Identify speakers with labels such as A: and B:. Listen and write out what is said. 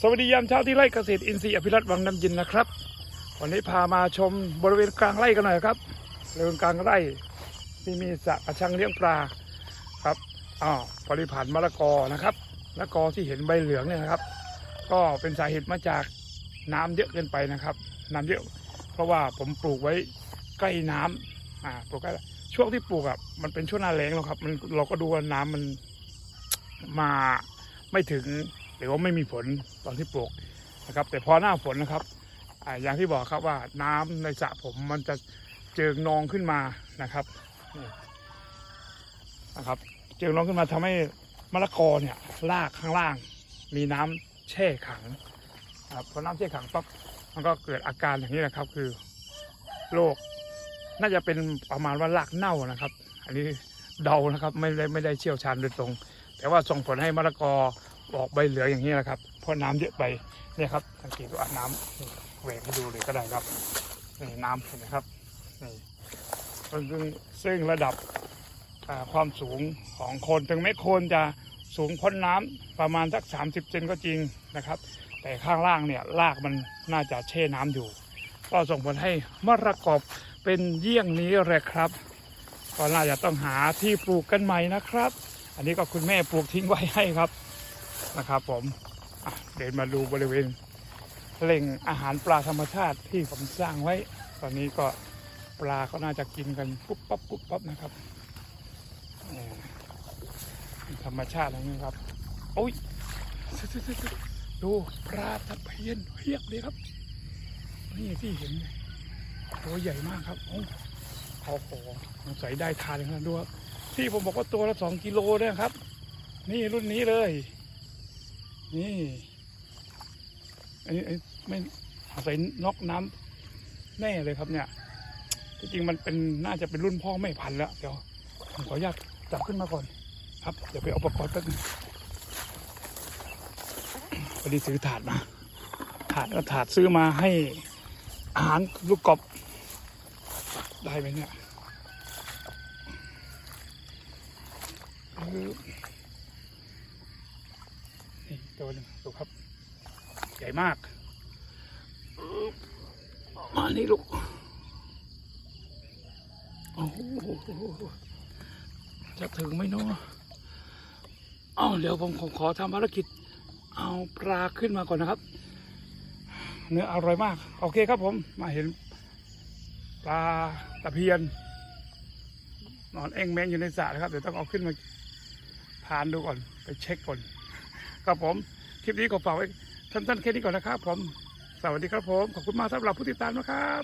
A: สวัสดียามเช้าที่ไร่เกษตรอินทรีย์อภิรัตน์วังน้ำยินนะครับ วันนี้พามาชมบริเวณกลางไร่กันหน่อยครับบริเวณกลางไร่ที่มีสระกระชังเลี้ยงปลาครับอ้าวบริผ่านมะละกอนะครับมะละกอที่เห็นใบเหลืองเนี่ยนะครับ ก็เป็นสาเหตุมาจากน้ำเยอะเกินไปนะครับ น้ำเยอะ เพราะว่าผมปลูกไว้ใกล้น้ำอ่าปลูกใกล้ช่วงที่ปลูกอะมันเป็นช่วงหน้าแล้งแล้วครับ มันเราก็ดูว่าน้ำมันมาไม่ถึง หรือว่าไม่มีฝนตอนที่ปลูกนะครับ แต่พอหน้าฝนนะครับออย่างที่บอกครับว่าน้ำในสระผมมันจะเจิงนองขึ้นมานะครับนะครับเจิงนองขึ้นมาทำให้มะละกอเนี่ยรากข้างล่าง มีน้ำแช่ขังครับพอน้ำแช่ขังปั๊บมันก็เกิดอาการอย่างนี้นะครับ คือโรคน่าจะเป็นประมาณว่ารากเน่านะครับ อันนี้เดานะครับไม่ได้ไม่ได้เชี่ยวชาญโดยตรง แต่ว่าส่งผลให้มะละกอ ออกใบเหลืองอย่างนี้แหละครับ เพราะน้ำเยอะไปเนี่ยครับสังเกตว่าน้ำนี่แหวกให้ดูเลยก็ได้ครับนี่น้ำเห็นไหมครับนี่ซึ่งซึ่งระดับความสูงของโคนถึงแม้โคนจะสูงพ้นน้ำประมาณสัก 30เซนก็จริงนะครับ แต่ข้างล่างเนี่ยรากมันน่าจะแช่น้ำอยู่ ก็ส่งผลให้มะระกอบเป็นเยี่ยงนี้แหละครับก็น่าจะต้องหาที่ปลูกกันใหม่นะครับ อันนี้ก็คุณแม่ปลูกทิ้งไว้ให้ครับ นะครับผมเดินมาดูบริเวณแหล่งอาหารปลาธรรมชาติที่ผมสร้างไว้ ตอนนี้ก็ปลาก็น่าจะกินกันปุ๊บปั๊บปุ๊บปั๊บนะครับธรรมชาติอย่างนี้ครับโอ้ยดูปลาตะเพียนเพียบเลยครับนี่ที่เห็นตัวใหญ่มากครับโอ้โหสงสัยได้ทานเลยนะดูที่ผมบอกว่าตัวละสองกิโลเนี่ยครับ นี่รุ่นนี้เลย นี่อันนี้อันนี้ไม่ใส่นอกน้ำแน่เลยครับเนี่ยที่จริงมันเป็นน่าจะเป็นรุ่นพ่อไม่พันแล้วเดี๋ยวผมขออนุญาตจับขึ้นมาก่อน ครับ เดี๋ยวไปเอาอุปกรณ์แป๊บนึงพอดีซื้อถาดมาถาดก็ถาดซื้อมาให้อาหารลูกกบได้ไหมเนี่ยนี่ ตัวหนึงดูครับ ใหญ่มากปึ๊บมานี่ลูกโอ้โหจะถึงไหมเนาะอ้าวเดี๋ยวผมขอขอทำภารกิจ เอาปลาขึ้นมาก่อนนะครับ เนื้ออร่อยมาก โอเคครับผมมาเห็นปลาตะเพียน นอนเองแมงอยู่ในสระนะครับ เดี๋ยวต้องเอาขึ้นมาทานดูก่อน ไปเช็คก่อน ครับผมคลิปนี้ขอฝากไว้ท่านๆแค่นี้ก่อนนะครับผม สวัสดีครับผม ขอบคุณมากสำหรับผู้ติดตามนะครับ